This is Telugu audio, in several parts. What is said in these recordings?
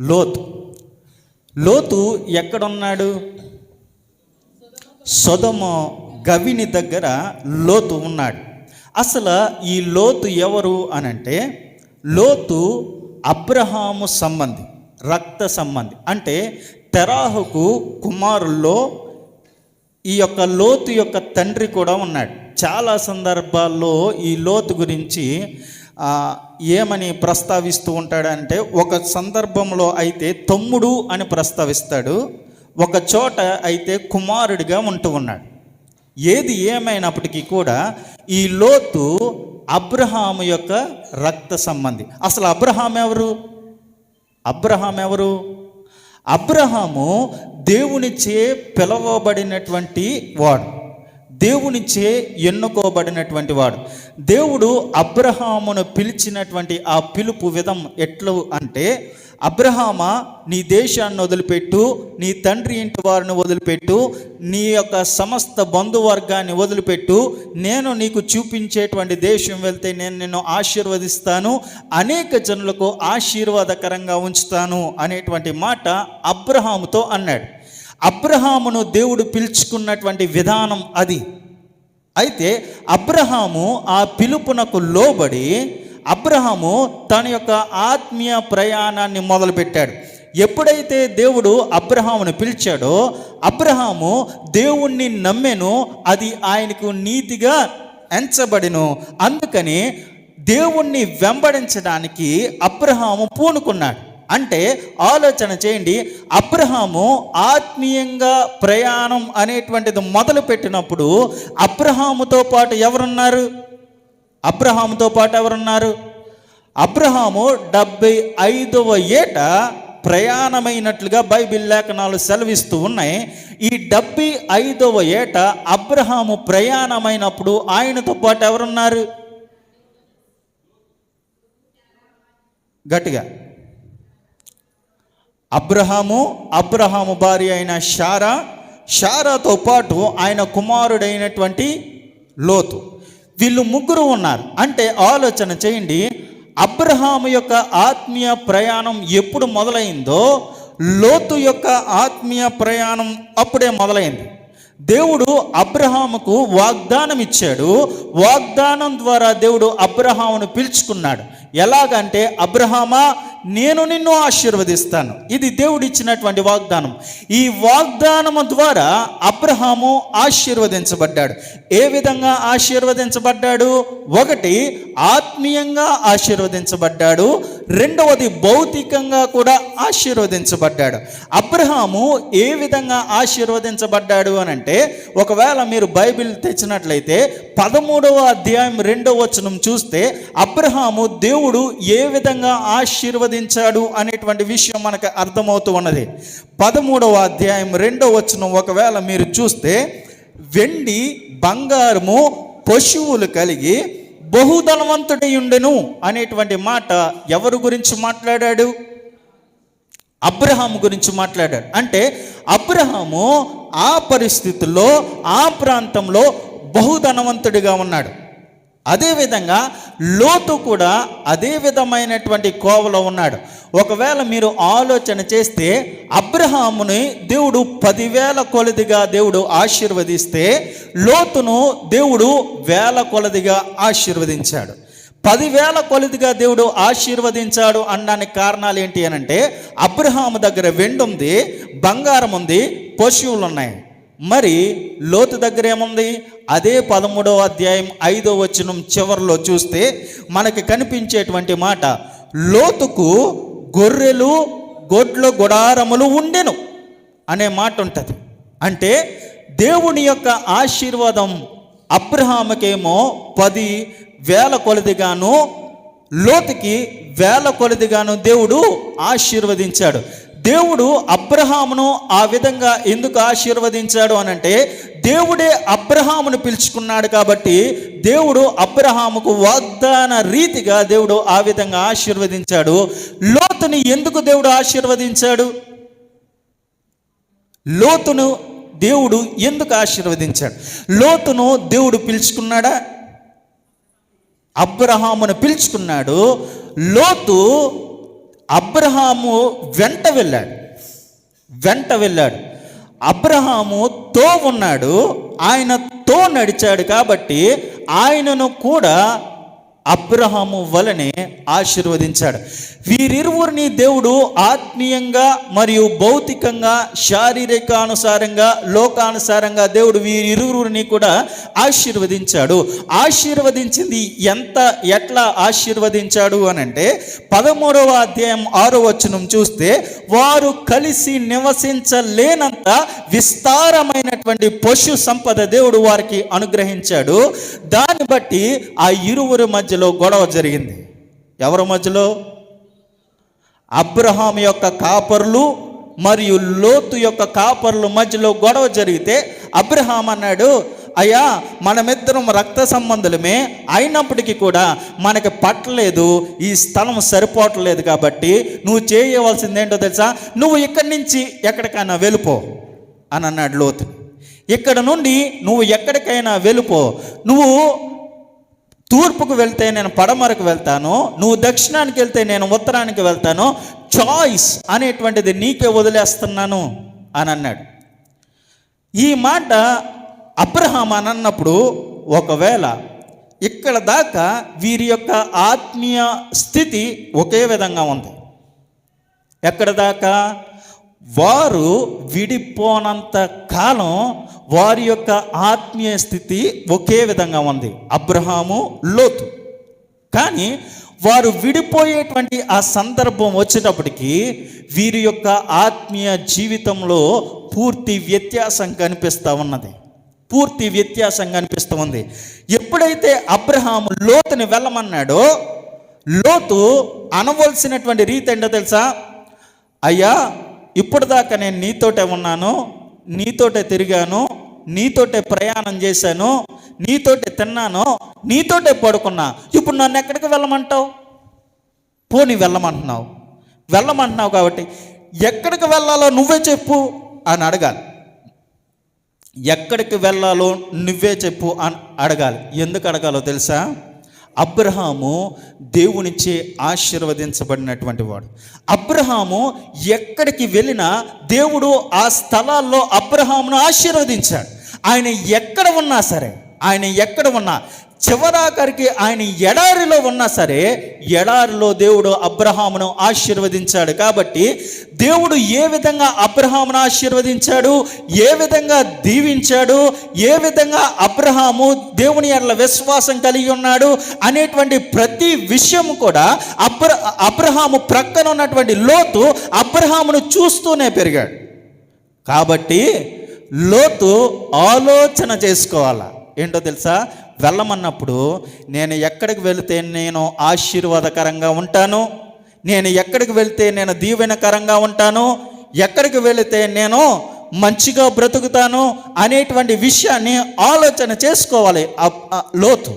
లోతు. లోతు ఎక్కడున్నాడు? సొదమ గవిని దగ్గర లోతు ఉన్నాడు. అసలు ఈ లోతు ఎవరు అనంటే లోతు అబ్రహాము సంబంధి రక్త సంబంధి. అంటే తెరాహుకు కుమారుల్లో ఈ యొక్క లోతు యొక్క తండ్రి కూడా ఉన్నాడు. చాలా సందర్భాల్లో ఈ లోతు గురించి ఏమని ప్రస్తావిస్తూ ఉంటాడంటే ఒక సందర్భంలో అయితే తమ్ముడు అని ప్రస్తావిస్తాడు ఒక చోట అయితే కుమారుడిగా ఉంటూ ఉన్నాడు. ఏది ఏమైనప్పటికీ కూడా ఈ లోతు అబ్రహాము యొక్క రక్త సంబంధి. అసలు అబ్రహాం ఎవరు? అబ్రహాం ఎవరు? అబ్రహాము దేవునిచే పిలవబడినటువంటి వాడు. దేవునిచే ఎన్నుకోబడినటువంటి వాడు. దేవుడు అబ్రహామును పిలిచినటువంటి ఆ పిలుపు విధం ఎట్లు అంటే అబ్రహామ నీ దేశాన్ని వదిలిపెట్టు నీ తండ్రి ఇంటి వారిని వదిలిపెట్టు నీ యొక్క సమస్త బంధువర్గాన్ని వదిలిపెట్టు నేను నీకు చూపించేటువంటి దేశం వెళ్తే నేను నిన్ను ఆశీర్వదిస్తాను అనేక జనులకు ఆశీర్వాదకరంగా ఉంచుతాను అనేటువంటి మాట అబ్రహాముతో అన్నాడు. అబ్రహామును దేవుడు పిలుచుకున్నటువంటి విధానం అది. అయితే అబ్రహాము ఆ పిలుపునకు లోబడి అబ్రహాము తన యొక్క ఆత్మీయ ప్రయాణాన్ని మొదలుపెట్టాడు. ఎప్పుడైతే దేవుడు అబ్రహామును పిలిచాడో అబ్రహాము దేవుణ్ణి నమ్మెను అది ఆయనకు నీతిగా ఎంచబడిను. అందుకని దేవుణ్ణి వెంబడించడానికి అబ్రహాము పూనుకున్నాడు. అంటే ఆలోచన చేయండి. అబ్రహాము ఆత్మీయంగా ప్రయాణం అనేటువంటిది మొదలు పెట్టినప్పుడు అబ్రహాముతో పాటు ఎవరున్నారు? అబ్రహాముతో పాటు ఎవరున్నారు? అబ్రహాము డెబ్బై ఐదవ ఏట ప్రయాణమైనట్లుగా బైబిల్ లేఖనాలు సెలవిస్తూ ఉన్నాయి. ఈ డెబ్బై ఐదవ ఏట అబ్రహాము ప్రయాణమైనప్పుడు ఆయనతో పాటు ఎవరున్నారు? గట్టిగా. అబ్రహాము అబ్రహాము భార్య అయిన షారా. షారాతో పాటు ఆయన కుమారుడైనటువంటి లోతు. వీళ్ళు ముగ్గురు ఉన్నారు. అంటే ఆలోచన చేయండి. అబ్రహాము యొక్క ఆత్మీయ ప్రయాణం ఎప్పుడు మొదలైందో లోతు యొక్క ఆత్మీయ ప్రయాణం అప్పుడే మొదలైంది. దేవుడు అబ్రహాముకు వాగ్దానం ఇచ్చాడు వాగ్దానం ద్వారా దేవుడు అబ్రహామును పిలుచుకున్నాడు. ఎలాగంటే అబ్రహామా నేను నిన్ను ఆశీర్వదిస్తాను. ఇది దేవుడిచ్చినటువంటి వాగ్దానం. ఈ వాగ్దానము ద్వారా అబ్రహాము ఆశీర్వదించబడ్డాడు. ఏ విధంగా ఆశీర్వదించబడ్డాడు? ఒకటి ఆత్మీయంగా ఆశీర్వదించబడ్డాడు. రెండవది భౌతికంగా కూడా ఆశీర్వదించబడ్డాడు. అబ్రహాము ఏ విధంగా ఆశీర్వదించబడ్డాడు అని అంటే ఒకవేళ మీరు బైబిల్ తెచ్చినట్లయితే పదమూడవ అధ్యాయం రెండవ వచనం చూస్తే అబ్రహాము దేవుడు ఏ విధంగా ఆశీర్వదించాడు అనేటువంటి విషయం మనకు అర్థమవుతూ ఉన్నది. పదమూడవ అధ్యాయం రెండవ వచనం ఒకవేళ మీరు చూస్తే వెండి బంగారము పశువులు కలిగి బహుధనవంతుడియుండెను అనేటువంటి మాట ఎవరి గురించి మాట్లాడాడు? అబ్రహాము గురించి మాట్లాడాడు. అంటే అబ్రహాము ఆ పరిస్థితుల్లో ఆ ప్రాంతంలో బహుధనవంతుడిగా ఉన్నాడు. అదేవిధంగా లోతు కూడా అదే విధమైనటువంటి కోవలో ఉన్నాడు. ఒకవేళ మీరు ఆలోచన చేస్తే అబ్రహాముని దేవుడు పదివేల కొలదిగా దేవుడు ఆశీర్వదిస్తే లోతును దేవుడు వేల కొలదిగా ఆశీర్వదించాడు. పదివేల కొలదిగా దేవుడు ఆశీర్వదించాడు అనడానికి కారణాలు ఏంటి అని అంటే అబ్రహాము దగ్గర వెండుంది బంగారం ఉంది పశువులు ఉన్నాయి మరి లోతు దగ్గర ఏముంది? అదే పదమూడవ అధ్యాయం ఐదో వచనం చివరిలో చూస్తే మనకి కనిపించేటువంటి మాట లోతుకు గొర్రెలు గొడ్ల గుడారములు ఉండెను అనే మాట ఉంటుంది. అంటే దేవుని యొక్క ఆశీర్వాదం అబ్రహాముకేమో పది వేల కొలదిగాను లోతుకి వేల కొలదిగాను దేవుడు ఆశీర్వదించాడు. దేవుడు అబ్రహామును ఆ విధంగా ఎందుకు ఆశీర్వదించాడు అనంటే దేవుడే అబ్రహామును పిలుచుకున్నాడు కాబట్టి దేవుడు అబ్రహాముకు వాగ్దాన రీతిగా దేవుడు ఆ విధంగా ఆశీర్వదించాడు. లోతుని ఎందుకు దేవుడు ఆశీర్వదించాడు? లోతును దేవుడు ఎందుకు ఆశీర్వదించాడు? లోతును దేవుడు పిలుచుకున్నాడా? అబ్రహామును పిలుచుకున్నాడు. లోతు అబ్రహాము వెంట వెళ్ళాడు. వెంట వెళ్ళాడు. అబ్రహాము తో ఉన్నాడు. ఆయన తో నడిచాడు కాబట్టి ఆయనను కూడా అబ్రహాము వలనే ఆశీర్వదించాడు. వీరిరువురిని దేవుడు ఆత్మీయంగా మరియు భౌతికంగా శారీరకానుసారంగా లోకానుసారంగా దేవుడు వీరిరువురిని కూడా ఆశీర్వదించాడు. ఆశీర్వదించింది ఎంత ఎట్లా ఆశీర్వదించాడు అని అంటే పదమూడవ అధ్యాయం ఆరో వచనం చూస్తే వారు కలిసి నివసించలేనంత విస్తారమైనటువంటి పశు సంపద దేవుడు వారికి అనుగ్రహించాడు. దాన్ని బట్టి ఆ ఇరువురి మధ్యలో గొడవ జరిగింది. ఎవరి మధ్యలో? అబ్రహాం యొక్క కాపర్లు మరియు లోతు యొక్క కాపర్ల మధ్యలో గొడవ జరిగితే అబ్రహాం అన్నాడు అయ్యా మనమిద్దరం రక్త సంబంధులమే. అయినప్పటికీ కూడా మనకి పట్టలేదు. ఈ స్థలం సరిపోవట్లేదు కాబట్టి నువ్వు చేయవలసింది ఏంటో తెలుసా? నువ్వు ఇక్కడి నుంచి ఎక్కడికైనా వెళ్ళిపో. అని అన్నాడు లోతు. ఇక్కడ నుండి నువ్వు ఎక్కడికైనా వెళ్ళిపో. నువ్వు తూర్పుకు వెళ్తే నేను పడమరకు వెళ్తాను నువ్వు దక్షిణానికి వెళ్తే నేను ఉత్తరానికి వెళ్తాను చాయిస్ అనేటువంటిది నీకే వదిలేస్తున్నాను అని అన్నాడు. ఈ మాట అబ్రహాం అని అన్నప్పుడు ఒకవేళ ఇక్కడ దాకా వీరి యొక్క ఆత్మీయ స్థితి ఒకే విధంగా ఉంది. ఎక్కడ దాకా? వారు విడిపోనంత కాలం వారి యొక్క ఆత్మీయ స్థితి ఒకే విధంగా ఉంది. అబ్రహాము లోతు. కానీ వారు విడిపోయేటువంటి ఆ సందర్భం వచ్చేటప్పటికి వీరి యొక్క ఆత్మీయ జీవితంలో పూర్తి వ్యత్యాసం కనిపిస్తూ ఉన్నది. పూర్తి వ్యత్యాసం కనిపిస్తూ ఉంది. ఎప్పుడైతే అబ్రహాము లోతుని వెళ్ళమన్నాడో లోతు అనవలసినటువంటి రీతి ఏంటో తెలుసా? అయ్యా ఇప్పుడు దాకా నేను నీతోటే ఉన్నాను. నీతోటే తిరిగాను నీతోటే ప్రయాణం చేశాను నీతోటే తిన్నాను నీతోటే పడుకున్నా. ఇప్పుడు నన్ను ఎక్కడికి వెళ్ళమంటావు? పోనీ వెళ్ళమంటున్నావు. వెళ్ళమంటున్నావు కాబట్టి ఎక్కడికి వెళ్ళాలో నువ్వే చెప్పు అని అడగాలి. ఎక్కడికి వెళ్ళాలో నువ్వే చెప్పు అని అడగాలి. ఎందుకు అడగాలో తెలుసా? అబ్రహాము దేవునిచే ఆశీర్వదించబడినటువంటి వాడు. అబ్రహాము ఎక్కడికి వెళ్ళినా దేవుడు ఆ స్థలాల్లో అబ్రహామును ఆశీర్వదించాడు. ఆయన ఎక్కడ ఉన్నా సరే ఆయన ఎక్కడ ఉన్నా చివరాఖరికి ఆయన ఎడారిలో ఉన్నా సరే ఎడారిలో దేవుడు అబ్రహామును ఆశీర్వదించాడు కాబట్టి దేవుడు ఏ విధంగా అబ్రహామును ఆశీర్వదించాడు ఏ విధంగా దీవించాడు ఏ విధంగా అబ్రహాము దేవుని ఎడల విశ్వాసం కలిగి ఉన్నాడు అనేటువంటి ప్రతి విషయం కూడా అబ్ర అబ్రహాము ప్రక్కన ఉన్నటువంటి లోతు అబ్రహామును చూస్తూనే పెరిగాడు. కాబట్టి లోతు ఆలోచన చేసుకోవాలా? ఏంటో తెలుసా? వెళ్ళమన్నప్పుడు నేను ఎక్కడికి వెళితే నేను ఆశీర్వాదకరంగా ఉంటాను? నేను ఎక్కడికి వెళితే నేను దీవెనకరంగా ఉంటాను? ఎక్కడికి వెళితే నేను మంచిగా బ్రతుకుతాను? అనేటువంటి విషయాన్ని ఆలోచన చేసుకోవాలి లోతు.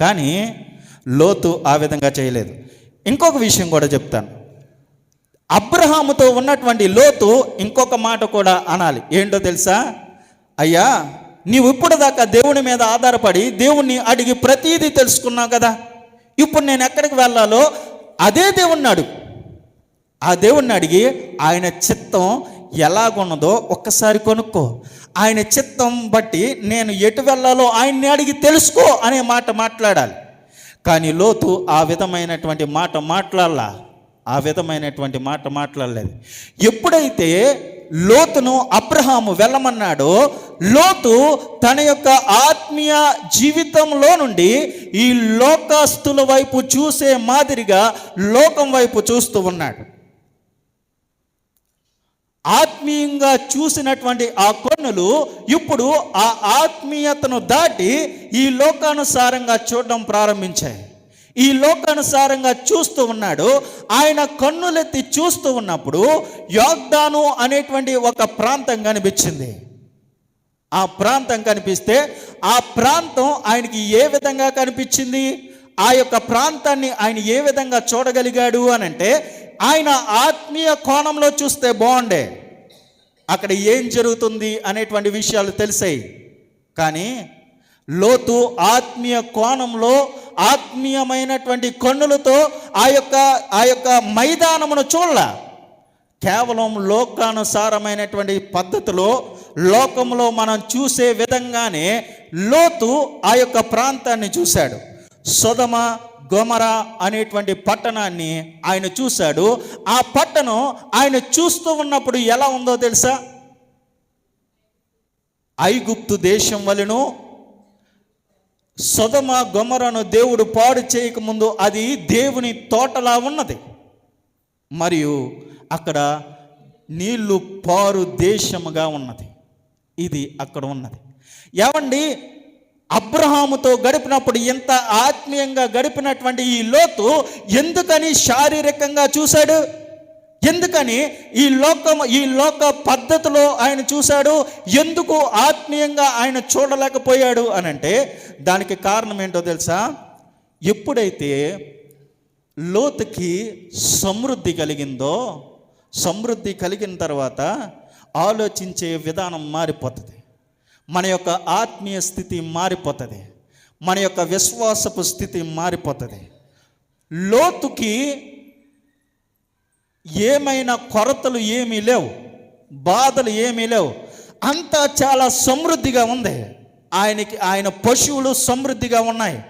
కానీ లోతు ఆ విధంగా చేయలేదు. ఇంకొక విషయం కూడా చెప్తాను. అబ్రహాముతో ఉన్నటువంటి లోతు ఇంకొక మాట కూడా అనాలి. ఏంటో తెలుసా? అయ్యా నీవు ఇప్పుడు దాకా దేవుని మీద ఆధారపడి దేవుణ్ణి అడిగి ప్రతీదీ తెలుసుకున్నావు కదా. ఇప్పుడు నేను ఎక్కడికి వెళ్ళాలో అదే దేవుణ్ణి అడుగు. ఆ దేవుణ్ణి అడిగి ఆయన చిత్తం ఎలాగున్నదో ఒక్కసారి కొనుక్కో. ఆయన చిత్తం బట్టి నేను ఎటు వెళ్ళాలో ఆయన్ని అడిగి తెలుసుకో అనే మాట మాట్లాడాలి. కానీ లోతు ఆ విధమైనటువంటి మాట మాట్లాడాల. ఆ విధమైనటువంటి మాట మాట్లాడలేదు. ఎప్పుడైతే లోతును అబ్రహాము వెళ్ళమన్నాడో లోతు తన యొక్క ఆత్మీయ జీవితంలో నుండి ఈ లోకాస్తుల వైపు చూసే మాదిరిగా లోకం వైపు చూస్తూ ఉన్నాడు. ఆత్మీయంగా చూసినటువంటి ఆ కొన్నులు ఇప్పుడు ఆ ఆత్మీయతను దాటి ఈ లోకానుసారంగా చూడడం ప్రారంభించాయి. ఈ లోకానుసారంగా చూస్తూ ఉన్నాడు. ఆయన కన్నులెత్తి చూస్తూ ఉన్నప్పుడు యోగ్దాను అనేటువంటి ఒక ప్రాంతం కనిపించింది. ఆ ప్రాంతం కనిపిస్తే ఆ ప్రాంతం ఆయనకి ఏ విధంగా కనిపించింది? ఆ యొక్క ప్రాంతాన్ని ఆయన ఏ విధంగా చూడగలిగాడు అని అంటే ఆయన ఆత్మీయ కోణంలో చూస్తే బాగుండే. అక్కడ ఏం జరుగుతుంది అనేటువంటి విషయాలు తెలిసాయి. కానీ లోతు ఆత్మీయ కోణంలో ఆత్మీయమైనటువంటి కన్నులతో ఆ యొక్క ఆ యొక్క మైదానమును చూడాల. కేవలం లోకానుసారమైనటువంటి పద్ధతిలో లోకంలో మనం చూసే విధంగానే లోతు ఆ యొక్క ప్రాంతాన్ని చూశాడు. సొదమ గొమర అనేటువంటి పట్టణాన్ని ఆయన చూశాడు. ఆ పట్టణం ఆయన చూస్తూ ఉన్నప్పుడు ఎలా ఉందో తెలుసా? ఐగుప్తు దేశం వలెను సొదమ గొమరను దేవుడు పాడు చేయకముందు అది దేవుని తోటలా ఉన్నది. మరియు అక్కడ నీళ్ళు పారు దేశముగా ఉన్నది. ఇది అక్కడ ఉన్నది. ఏమండి? అబ్రహాముతో గడిపినప్పుడు ఎంత ఆత్మీయంగా గడిపినటువంటి ఈ లోతు ఎందుకని శారీరకంగా చూశాడు? ఎందుకని ఈ లోకం ఈ లోక పద్ధతిలో ఆయన చూశాడు ఎందుకు ఆత్మీయంగా ఆయన చూడలేకపోయాడు అని అంటే దానికి కారణం ఏంటో తెలుసా? ఎప్పుడైతే లోతుకి సమృద్ధి కలిగిందో సమృద్ధి కలిగిన తర్వాత ఆలోచించే విధానం మారిపోతుంది. మన యొక్క ఆత్మీయ స్థితి మారిపోతుంది. మన యొక్క విశ్వాసపు స్థితి మారిపోతుంది. లోతుకి ఏమైనా కొరతలు ఏమీ లేవు బాధలు ఏమీ లేవు. అంతా చాలా సమృద్ధిగా ఉంది. ఆయనకి ఆయన పశువులు సమృద్ధిగా ఉన్నాయి.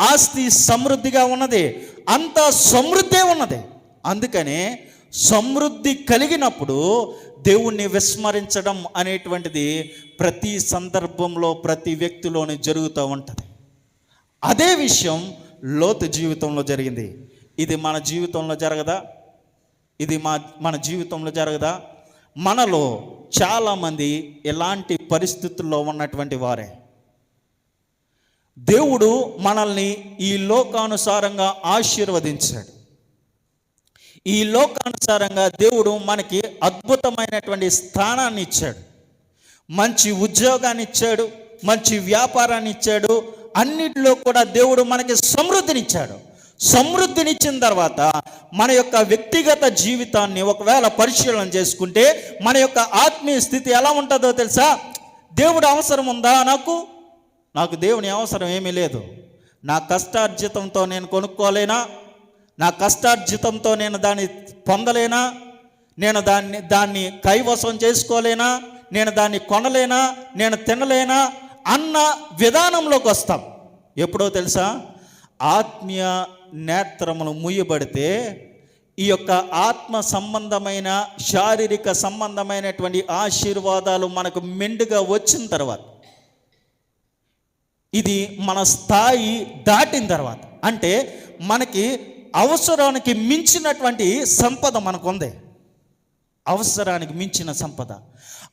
ఆస్తి సమృద్ధిగా ఉన్నది. అంతా సమృద్ధే ఉన్నది. అందుకనే సమృద్ధి కలిగినప్పుడు దేవుణ్ణి విస్మరించడం అనేటువంటిది ప్రతి సందర్భంలో ప్రతి వ్యక్తిలోనే జరుగుతూ ఉంటుంది. అదే విషయం లోతు జీవితంలో జరిగింది. ఇది మన జీవితంలో జరగదా? ఇది మా మన జీవితంలో జరగదా? మనలో చాలామంది ఎలాంటి పరిస్థితుల్లో ఉన్నటువంటి వారే. దేవుడు మనల్ని ఈ లోకానుసారంగా ఆశీర్వదించాడు. ఈ లోకానుసారంగా దేవుడు మనకి అద్భుతమైనటువంటి స్థానాన్ని ఇచ్చాడు. మంచి ఉద్యోగాన్ని ఇచ్చాడు మంచి వ్యాపారాన్ని ఇచ్చాడు అన్నిటిలో కూడా దేవుడు మనకి సమృద్ధినిచ్చాడు సమృద్ధినిచ్చిన తర్వాత మన యొక్క వ్యక్తిగత జీవితాన్ని ఒకవేళ పరిశీలన చేసుకుంటే మన యొక్క ఆత్మీయ స్థితి ఎలా ఉంటుందో తెలుసా? దేవుడు అవసరం ఉందా నాకు? నాకు దేవుని అవసరం ఏమీ లేదు. నా కష్టార్జితంతో నేను కొనుక్కోలేనా? నా కష్టార్జితంతో నేను దాన్ని పొందలేనా? నేను దాన్ని దాన్ని కైవసం చేసుకోలేనా? నేను దాన్ని కొనలేనా? నేను తినలేనా? అన్న విధానంలోకి వస్తాం. ఎప్పుడో తెలుసా? ఆత్మీయ నేత్రములు మూయబడితే ఈ యొక్క ఆత్మ సంబంధమైన శారీరక సంబంధమైనటువంటి ఆశీర్వాదాలు మనకు మెండుగా వచ్చిన తర్వాత ఇది మన స్థాయి దాటిన తర్వాత అంటే మనకి అవసరానికి మించినటువంటి సంపద మనకు ఉంది అవసరానికి మించిన సంపద.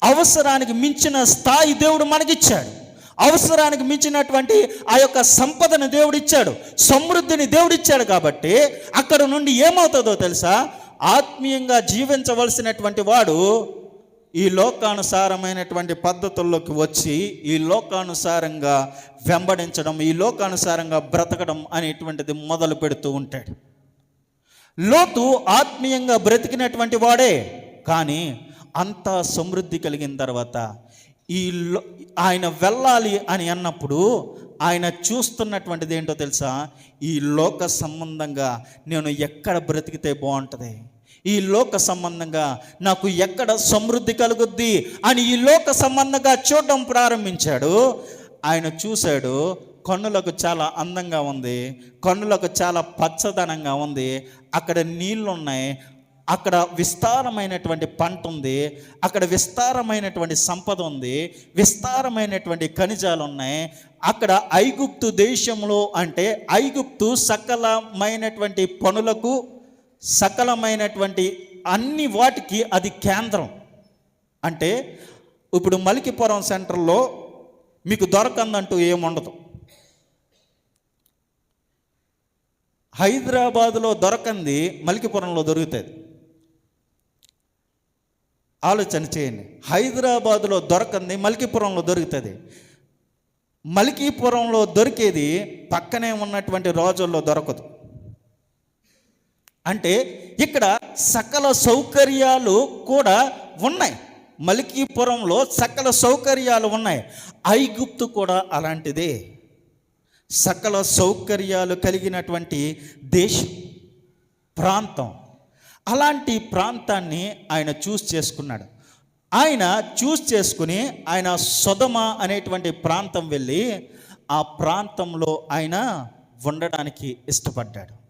అవసరానికి మించిన స్థాయి దేవుడు మనకిచ్చాడు. అవసరానికి మించినటువంటి ఆ యొక్క సంపదను దేవుడిచ్చాడు. సమృద్ధిని దేవుడిచ్చాడు కాబట్టి అక్కడ నుండి ఏమవుతుందో తెలుసా? ఆత్మీయంగా జీవించవలసినటువంటి వాడు ఈ లోకానుసారమైనటువంటి పద్ధతుల్లోకి వచ్చి ఈ లోకానుసారంగా వెంబడించడం ఈ లోకానుసారంగా బ్రతకడం అనేటువంటిది మొదలు పెడుతూ ఉంటాడు. లోతు ఆత్మీయంగా బ్రతికినటువంటి వాడే కానీ అంత సమృద్ధి కలిగిన తర్వాత ఈ లో ఆయన వెళ్ళాలి అని అన్నప్పుడు ఆయన చూస్తున్నటువంటిది ఏంటో తెలుసా? ఈ లోక సంబంధంగా నేను ఎక్కడ బ్రతికితే బాగుంటుంది? ఈ లోక సంబంధంగా నాకు ఎక్కడ సమృద్ధి కలుగుద్ది అని ఈ లోక సంబంధంగా చూడడం ప్రారంభించాడు. ఆయన చూశాడు కన్నులకు చాలా అందంగా ఉంది కన్నులకు చాలా పచ్చదనంగా ఉంది అక్కడ నీళ్ళు ఉన్నాయి అక్కడ విస్తారమైనటువంటి పంట ఉంది అక్కడ విస్తారమైనటువంటి సంపద ఉంది విస్తారమైనటువంటి ఖనిజాలు ఉన్నాయి. అక్కడ ఐగుప్తు దేశంలో అంటే ఐగుప్తు సకలమైనటువంటి పనులకు సకలమైనటువంటి అన్ని వాటికి అది కేంద్రం. అంటే ఇప్పుడు మలికిపురం సెంటర్లో మీకు దొరకందంటూ ఏముండదు. హైదరాబాదులో దొరకంది మలికిపురంలో దొరుకుతుంది. ఆలోచన చేయండి. హైదరాబాదులో దొరకంది మలికిపురంలో దొరుకుతుంది. మల్కీపురంలో దొరికేది పక్కనే ఉన్నటువంటి రోజుల్లో దొరకదు. అంటే ఇక్కడ సకల సౌకర్యాలు కూడా ఉన్నాయి. మలికీపురంలో సకల సౌకర్యాలు ఉన్నాయి. ఐగుప్తు కూడా అలాంటిదే. సకల సౌకర్యాలు కలిగినటువంటి దేశం ప్రాంతం. అలాంటి ప్రాంతాన్ని ఆయన చూస్ చేసుకున్నాడు. ఆయన చూస్ చేసుకుని ఆయన సొదమ అనేటువంటి ప్రాంతం వెళ్ళి ఆ ప్రాంతంలో ఆయన ఉండడానికి ఇష్టపడ్డాడు.